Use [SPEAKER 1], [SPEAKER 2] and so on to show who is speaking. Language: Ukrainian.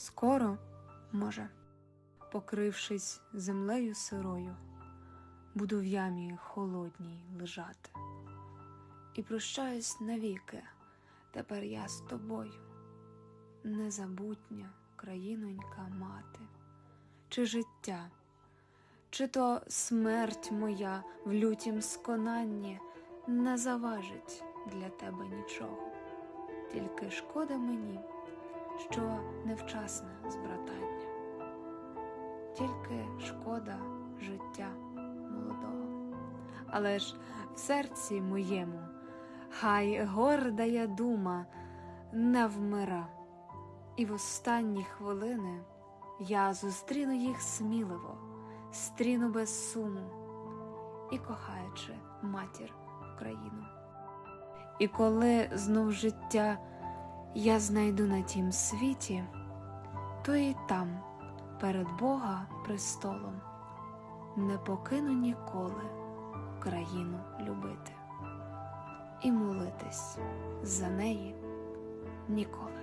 [SPEAKER 1] Скоро, може, покрившись землею сирою, буду в ямі холодній лежати. І прощаюсь навіки, тепер я з тобою, незабутня країнонька мати, чи життя, чи то смерть моя в лютім сконанні не заважить для тебе нічого, тільки шкода мені, що невчасне збратання, тільки шкода життя молодого. Але ж в серці моєму хай гордая дума не вмира, і в останні хвилини я зустріну їх сміливо, стріну без суму і кохаючи матір Україну. І коли знов життя я знайду на тім світі, то і там, перед Бога престолом, не покину ніколи країну любити і молитись за неї ніколи.